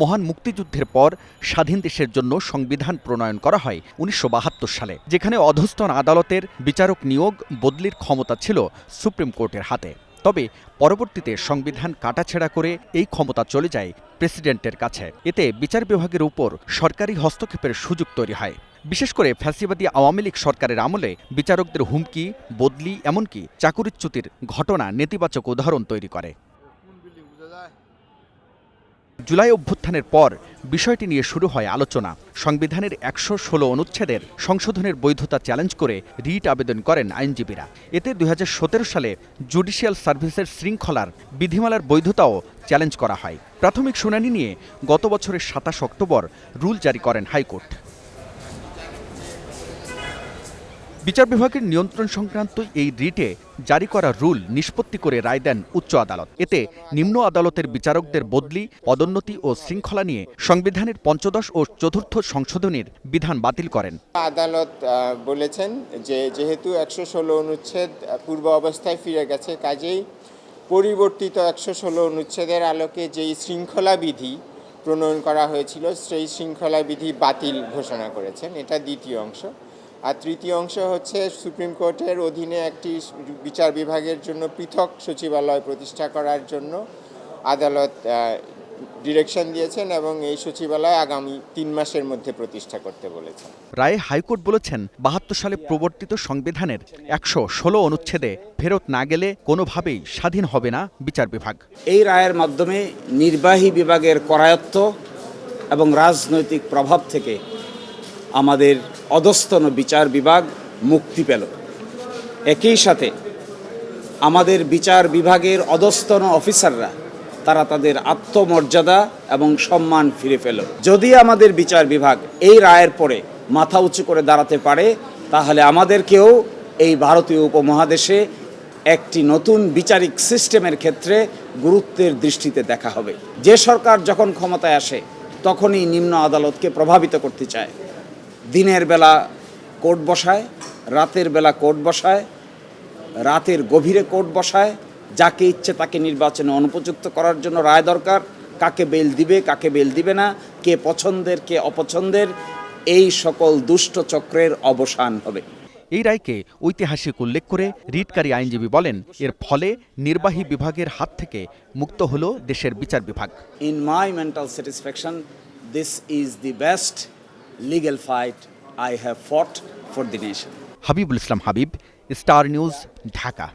মহান মুক্তিযুদ্ধের পর স্বাধীন দেশের জন্য সংবিধান প্রণয়ন করা হয় উনিশশো বাহাত্তর সালে, যেখানে অধস্তন আদালতের বিচারক নিয়োগ বদলির ক্ষমতা ছিল সুপ্রিম কোর্টের হাতে। তবে পরবর্তীতে সংবিধান কাটাছেড়া করে এই ক্ষমতা চলে যায় প্রেসিডেন্টের কাছে। এতে বিচার বিভাগের উপর সরকারি হস্তক্ষেপের সুযোগ তৈরি হয়। বিশেষ করে ফ্যাসিবাদী আওয়ামী লীগ সরকারের আমলে বিচারকদের হুমকি, বদলি, এমনকি চাকুরিচ্যুতির ঘটনা নেতিবাচক উদাহরণ তৈরি করে। জুলাই অভ্যুত্থানের পর বিষয়টি নিয়ে শুরু হয় আলোচনা। সংবিধানের একশো ষোলো অনুচ্ছেদের সংশোধনের বৈধতা চ্যালেঞ্জ করে রিট আবেদন করেন আইনজীবীরা। এতে দু হাজার সতেরো সালে জুডিশিয়াল সার্ভিসের শৃঙ্খলার বিধিমালার বৈধতাও চ্যালেঞ্জ করা হয়। প্রাথমিক শুনানি নিয়ে গত বছরের সাতাশ অক্টোবর রুল জারি করেন হাইকোর্ট। বিচার বিভাগের নিয়ন্ত্রণ সংক্রান্ত এই রিটে জারি করা রুল নিষ্পত্তি করে রায় দেন উচ্চ আদালত। এতে নিম্ন আদালতের বিচারকদের বদলি, পদোন্নতি ও শৃঙ্খলা নিয়ে সংবিধানের পঞ্চদশ ও চতুর্থ সংশোধনীর বিধান বাতিল করেন। আদালত বলেছেন যে যেহেতু একশো ষোলো অনুচ্ছেদ পূর্ব অবস্থায় ফিরে গেছে, কাজেই পরিবর্তিত একশো ষোলো অনুচ্ছেদের আলোকে যেই শৃঙ্খলা বিধি প্রণয়ন করা হয়েছিল, সেই শৃঙ্খলা বিধি বাতিল ঘোষণা করেছেন। এটা দ্বিতীয় অংশ। আর তৃতীয় অংশ হচ্ছে সুপ্রিম কোর্টের অধীনে একটি বিচার বিভাগের জন্য পৃথক সচিবালয় প্রতিষ্ঠা করার জন্য আদালত ডিরেকশন দিয়েছেন এবং এই সচিবালয় আগামী তিন মাসের মধ্যে প্রতিষ্ঠা করতে বলেছেন। রায়ে হাইকোর্ট বলেছেন বাহাত্তর সালে প্রবর্তিত সংবিধানের একশো ষোলো অনুচ্ছেদে ফেরত না গেলে কোনোভাবেই স্বাধীন হবে না বিচার বিভাগ। এই রায়ের মাধ্যমে নির্বাহী বিভাগের করায়ত্ত এবং রাজনৈতিক প্রভাব থেকে আমাদের অধস্তন বিচার বিভাগ মুক্তি পেল। একই সাথে আমাদের বিচার বিভাগের অধস্তন অফিসাররা, তারা তাদের আত্মমর্যাদা এবং সম্মান ফিরে পেল। যদি আমাদের বিচার বিভাগ এই রায়ের পরে মাথা উঁচু করে দাঁড়াতে পারে, তাহলে আমাদেরকেও এই ভারতীয় উপমহাদেশে একটি নতুন বিচারিক সিস্টেমের ক্ষেত্রে গুরুত্বের দৃষ্টিতে দেখা হবে। যে সরকার যখন ক্ষমতায় আসে, তখনই নিম্ন আদালতকে প্রভাবিত করতে চায়। দিনের বেলা কোর্ট বসায় রাতের বেলা কোর্ট বসায় রাতের গভীরে কোর্ট বসায় যাকে ইচ্ছে তাকে নির্বাচনে অনুপযুক্ত করার জন্য রায় দরকার কাকে বেল দিবে কাকে বেল দিবে না কে পছন্দের কে অপছন্দের এই সকল দুষ্ট চক্রের অবসান হবে। এই রায়কে ঐতিহাসিক উল্লেখ করে রিটকারী আইনজীবী বলেন এর ফলে নির্বাহী বিভাগের হাত থেকে মুক্ত হল দেশের বিচার বিভাগ। In my mental satisfaction, this is the best legal fight I have fought for the nation. Habibul Islam Habib star news Dhaka